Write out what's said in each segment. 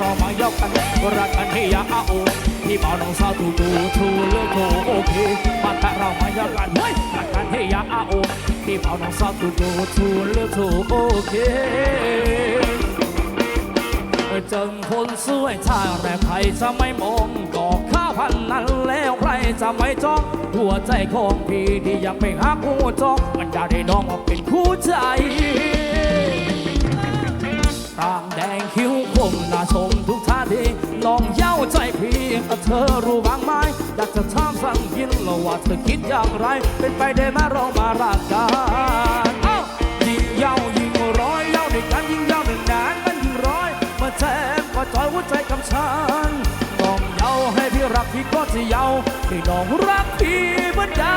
รักกันให้อยาอาโอพี่บ่าวน้องสาวตูตูทูเลือกโทโอเคมาแต่เรามายากันเฮ้ยรักกันให้อยาอาโอพี่บ่าวน้องสาวตูตูทูเลือกโทโอเคเจิงคนสวยถ้าแรกใครจะไม่มองก็ข้าพันนั้นแล้วใครจะไม่จ้องหัวใจของพี่ที่ยังไม่หักหัวจองมันจะได้น้องมาเป็นคู่ใจต่าง สังยินแล้วว่าเธอคิดอย่างไร เป็นไปได้ไหมเรามารักกันเอ้ายิ่งเย้ายิ่งร้อยเย้าด้วยกันยิ่งเย้าหนึ่งนานมันยิ่งร้อยมาแทนก็จอยหัวใจกับฉันต้องเย้าให้พี่รักพี่ก็จะเย้าให้น้องรักพี่เหมือนกั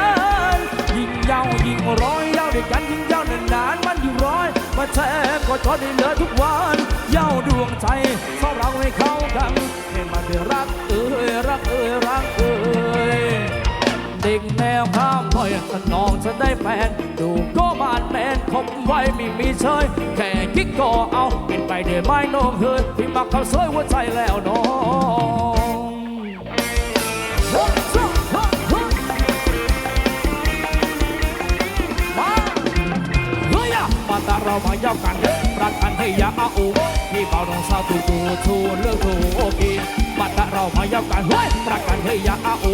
นยิ่งเย้ายิ่งร้อยเย้าด้วยกันยิ่งเย้าหนึ่งนานมันยิ่งร้อยมาแทนก็จอยได้เหลือทุกวันเย้าดวงใจสองเราให้เข้ากันให้มันได้รักเอ้ยรักเอ้ยรักเอ้ยเด็กแนวข้ามพ่อยถ้าน้องจะได้แฟนดูก็บานแมนคบไว้ไม่มีเชยแค่คิดก็เอาเป็นไปได้ไหมน้องเฮ้ยพี่มักเขาสวยหัวใจแล้วน้องมาเฮ้ยอะมาตาเรามาย้ากันรักกันให้ยาอาอูพี่เบาน้องสาวตูตูทูเลือกทูโอเคมาตาเรามาย้ากันเฮ้ยรักกันให้ยาอาอู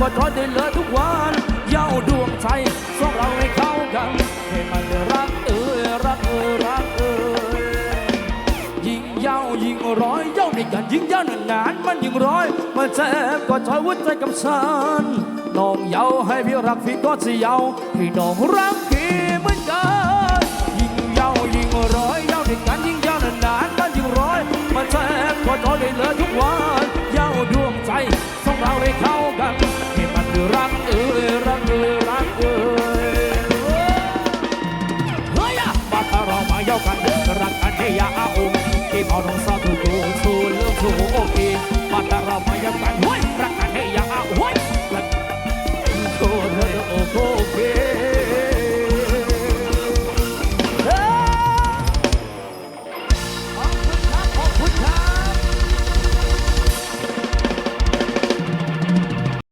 ก็ทอยได้เหลือทุกวันเยาดวงใจสองเราให้เข้ากันให้มันรักเอ่ยรักเอ่ยรักเอ่ยยิ่งยายิ่งร้อยเยาในกันยิ่งยาหนานมันยิ่งร้อยมันเจ็บก็ทอยหัวใจกับฉันน้องเยาให้พี่รักพี่ก็จะยาวให้น้องรักพี่ គេមកក្នុងសតទូ